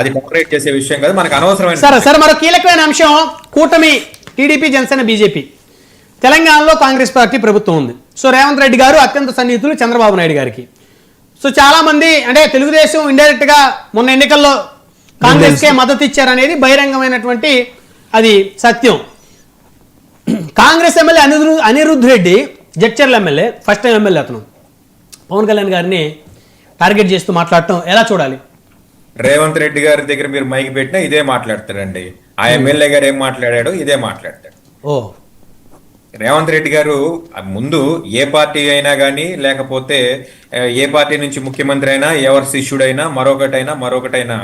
అది కోఆపరేట్ చేసే విషయం కాదు మనకు అనవసరమైన సరే సరే మరో కీలకమైన అంశం కూటమి టీడీపీ జనసేన బీజేపీ. తెలంగాణలో కాంగ్రెస్ పార్టీ ప్రభుత్వం ఉంది. సో రేవంత్ రెడ్డి గారు అత్యంత సన్నిహితులు చంద్రబాబు నాయుడు గారికి. సో చాలా మంది అంటే తెలుగుదేశం ఇండైరెక్ట్గా మొన్న ఎన్నికల్లో కాంగ్రెస్ కే మద్దతు ఇచ్చారనేది బహిరంగమైనటువంటి అది సత్యం. Congress MLA అనిరు Anirudh Reddy Jadcherla MLA first time MLA అతను. పవన్ కళ్యాణ్ గారిని టార్గెట్ చేస్తూ మాట్లాడటం ఎలా చూడాలి? రేవంత్ రెడ్డి గారి దగ్గర మీరు మైక్ పెట్టినా ఇదే మాట్లాడతాడండి. ఆ ఎమ్మెల్యే గారు ఏం మాట్లాడాడో ఇదే మాట్లాడతాడు. ఓ. రేవంత్ రెడ్డి గారు ముందు ఏ పార్టీ అయినా కానీ లేకపోతే ఏ పార్టీ నుంచి ముఖ్యమంత్రి అయినా ఎవరి శిష్యుడైనా మరొకటైనా మరొకటైనా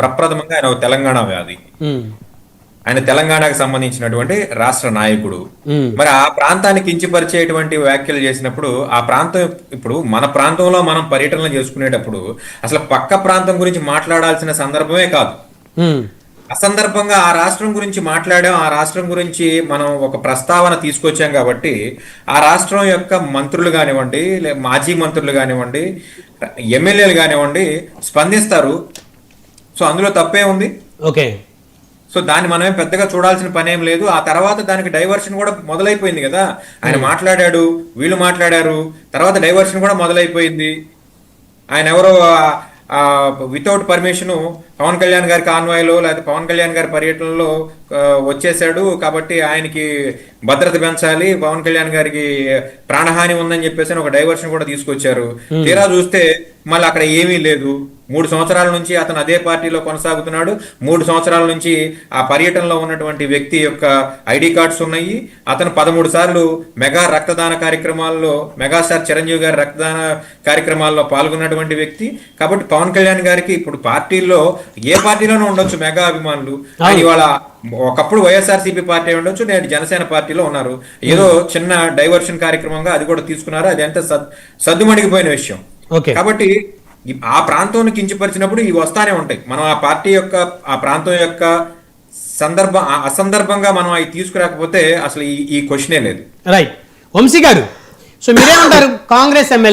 ప్రప్రథమంగా ఆయన తెలంగాణ వ్యాధి. ఉమ్, ఆయన తెలంగాణకు సంబంధించినటువంటి రాష్ట్ర నాయకుడు. మరి ఆ ప్రాంతాన్ని కించపరిచేటువంటి వ్యాఖ్యలు చేసినప్పుడు ఆ ప్రాంతం ఇప్పుడు మన ప్రాంతంలో మనం పర్యటనలు చేసుకునేటప్పుడు అసలు పక్క ప్రాంతం గురించి మాట్లాడాల్సిన సందర్భమే కాదు. అసందర్భంగా ఆ రాష్ట్రం గురించి మాట్లాడాం ఆ రాష్ట్రం గురించి మనం ఒక ప్రస్తావన తీసుకొచ్చాం కాబట్టి ఆ రాష్ట్రం యొక్క మంత్రులు కానివ్వండి లే మాజీ మంత్రులు కానివ్వండి ఎమ్మెల్యేలు కానివ్వండి స్పందిస్తారు. సో అందులో తప్పే ఉంది? ఓకే. సో దాన్ని మనమేం పెద్దగా చూడాల్సిన పని ఏం లేదు. ఆ తర్వాత దానికి డైవర్షన్ కూడా మొదలైపోయింది కదా. ఆయన మాట్లాడాడు వీళ్ళు మాట్లాడారు తర్వాత డైవర్షన్ కూడా మొదలైపోయింది. ఆయన ఎవరో వితౌట్ పర్మిషన్ పవన్ కళ్యాణ్ గారి కాన్వాయ్లో లేకపోతే పవన్ కళ్యాణ్ గారి పర్యటనలో వచ్చేసాడు కాబట్టి ఆయనకి భద్రత పెంచాలి. పవన్ కళ్యాణ్ గారికి ప్రాణహాని ఉందని చెప్పేసి ఒక డైవర్షన్ కూడా తీసుకొచ్చారు. తీరా చూస్తే మళ్ళీ అక్కడ ఏమీ లేదు. మూడు సంవత్సరాల నుంచి అతను అదే పార్టీలో కొనసాగుతున్నాడు. మూడు సంవత్సరాల నుంచి ఆ పర్యటనలో ఉన్నటువంటి వ్యక్తి యొక్క ఐడి కార్డ్స్ ఉన్నాయి. అతను పదమూడు సార్లు మెగా రక్తదాన కార్యక్రమాల్లో మెగాస్టార్ చిరంజీవి గారి రక్తదాన కార్యక్రమాల్లో పాల్గొన్నటువంటి వ్యక్తి. కాబట్టి పవన్ కళ్యాణ్ గారికి ఇప్పుడు పార్టీల్లో ఏ పార్టీలోనూ ఉండొచ్చు మెగా అభిమానులు. ఇవాళ ఒకప్పుడు వైఎస్ఆర్సీపీ పార్టీ ఉండొచ్చు నేడు జనసేన పార్టీలో ఉన్నారు. ఏదో చిన్న డైవర్షన్ కార్యక్రమంగా అది కూడా తీసుకున్నారు. అది ఎంత సద్ సద్దుమణిగిపోయిన విషయం. కాబట్టి ఆ ప్రాంతం కించపరిచినప్పుడు ఇవి వస్తానే ఉంటాయి. మనం ఆ పార్టీ యొక్క ఆ ప్రాంతం యొక్క సందర్భ అసందర్భంగా మనం అవి తీసుకురాకపోతే అసలు ఈ ఈ క్వశ్చనే లేదు. రైట్ వంశీ గారు సో మీరేమంటారు? కాంగ్రెస్ ఎమ్మెల్యే